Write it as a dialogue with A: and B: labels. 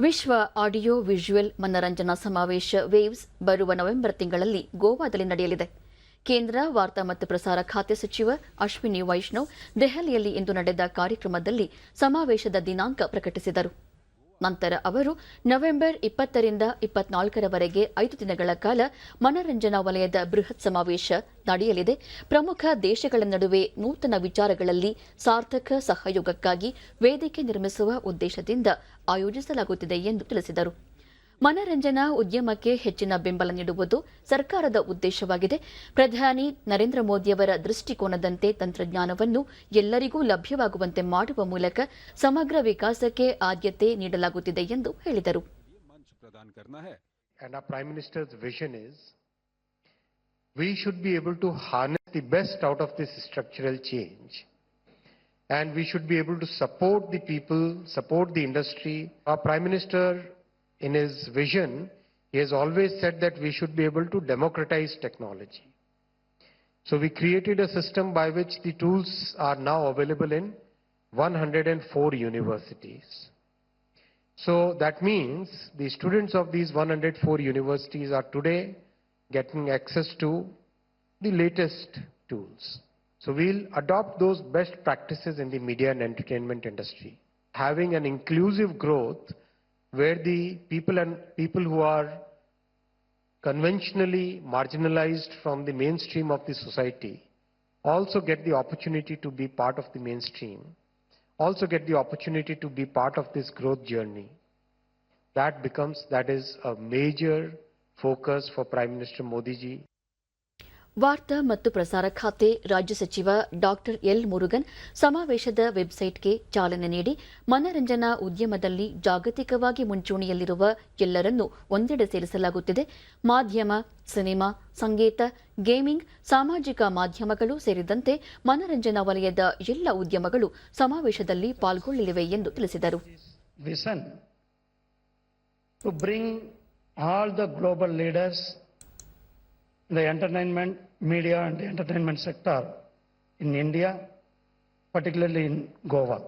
A: ವಿಶ್ವ audio visual ಮನರಂಜನಾ ಸಮಾವೇಶ ವೇವ್ಸ್ ಬರುವ ನವೆಂಬರ್ ತಿಂಗಳಲ್ಲಿ ಗೋವಾದಲ್ಲಿ ನಡೆಯಲಿದೆ. ಕೇಂದ್ರ ವಾರ್ತಾ ಮತ್ತು ಪ್ರಸಾರ ಖಾತೆ ಸಚಿವ ಅಶ್ವಿನಿ ವೈಷ್ಣವ್ ದೆಹಲಿಯಲ್ಲಿ ಇಂದು ನಡೆದ ಕಾರ್ಯಕ್ರಮದಲ್ಲಿ ಸಮಾವೇಶದ ದಿನಾಂಕ ಪ್ರಕಟಿಸಿದರು. ನಂತರ ಅವರು ನವೆಂಬರ್ ಇಪ್ಪತ್ತರಿಂದ ಇಪ್ಪತ್ನಾಲ್ಕರವರೆಗೆ ಐದು ದಿನಗಳ ಕಾಲ ಮನರಂಜನಾ ವಲಯದ ಬೃಹತ್ ಸಮಾವೇಶ ನಡೆಯಲಿದೆ. ಪ್ರಮುಖ ದೇಶಗಳ ನಡುವೆ ನೂತನ ವಿಚಾರಗಳಲ್ಲಿ ಸಾರ್ಥಕ ಸಹಯೋಗಕ್ಕಾಗಿ ವೇದಿಕೆ ನಿರ್ಮಿಸುವ ಉದ್ದೇಶದಿಂದ ಆಯೋಜಿಸಲಾಗುತ್ತಿದೆ ಎಂದು ತಿಳಿಸಿದರು. ಮನರಂಜನಾ ಉದ್ಯಮಕ್ಕೆ ಹೆಚ್ಚಿನ ಬೆಂಬಲ ನೀಡುವುದು ಸರ್ಕಾರದ ಉದ್ದೇಶವಾಗಿದೆ ಪ್ರಧಾನಿ ನರೇಂದ್ರ ಮೋದಿಯವರ ದೃಷ್ಟಿಕೋನದಂತೆ ತಂತ್ರಜ್ಞಾನವನ್ನು ಎಲ್ಲರಿಗೂ ಲಭ್ಯವಾಗುವಂತೆ ಮಾಡುವ ಮೂಲಕ ಸಮಗ್ರ ವಿಕಾಸಕ್ಕೆ ಆದ್ಯತೆ ನೀಡಲಾಗುತ್ತಿದೆ ಎಂದು ಹೇಳಿದರು
B: we should be able to harness the best out of this structural change. And we should be able to support the people, support the industry. Our Prime Minister in his vision, he has always said that we should be able to democratize technology. So we created a system by which the tools are now available in 104 universities. So that means the students of these 104 universities are today getting access to the latest tools. So we'll adopt those best practices in the media and entertainment industry, having an inclusive growth where the people and people who are conventionally marginalized from the mainstream of the society also get the opportunity to be part of the mainstream, also get the opportunity to be part of this growth journey. That becomes, that is a major focus for Prime Minister Modi ji
A: ವಾರ್ತಾ ಮತ್ತು ಪ್ರಸಾರ ಖಾತೆ ರಾಜ್ಯ ಸಚಿವ doctor L Murugan ಸಮಾವೇಶದ ವೆಬ್ಸೈಟ್ಗೆ ಚಾಲನೆ ನೀಡಿ, ಮನರಂಜನಾ ಉದ್ಯಮದಲ್ಲಿ ಜಾಗತಿಕವಾಗಿ ಮುಂಚೂಣಿಯಲ್ಲಿರುವ ಎಲ್ಲರನ್ನೂ ಒಂದೆಡೆ ಸೇರಿಸಲಾಗುತ್ತಿದೆ. ಮಾಧ್ಯಮ, ಸಿನಿಮಾ, ಸಂಗೀತ, ಗೇಮಿಂಗ್, ಸಾಮಾಜಿಕ ಮಾಧ್ಯಮಗಳು ಸೇರಿದಂತೆ ಮನರಂಜನಾ ವಲಯದ ಎಲ್ಲ ಉದ್ಯಮಗಳು ಸಮಾವೇಶದಲ್ಲಿ ಪಾಲ್ಗೊಳ್ಳಲಿವೆ ಎಂದು ತಿಳಿಸಿದರು.
C: The entertainment, media and the entertainment sector in India, particularly in Goa.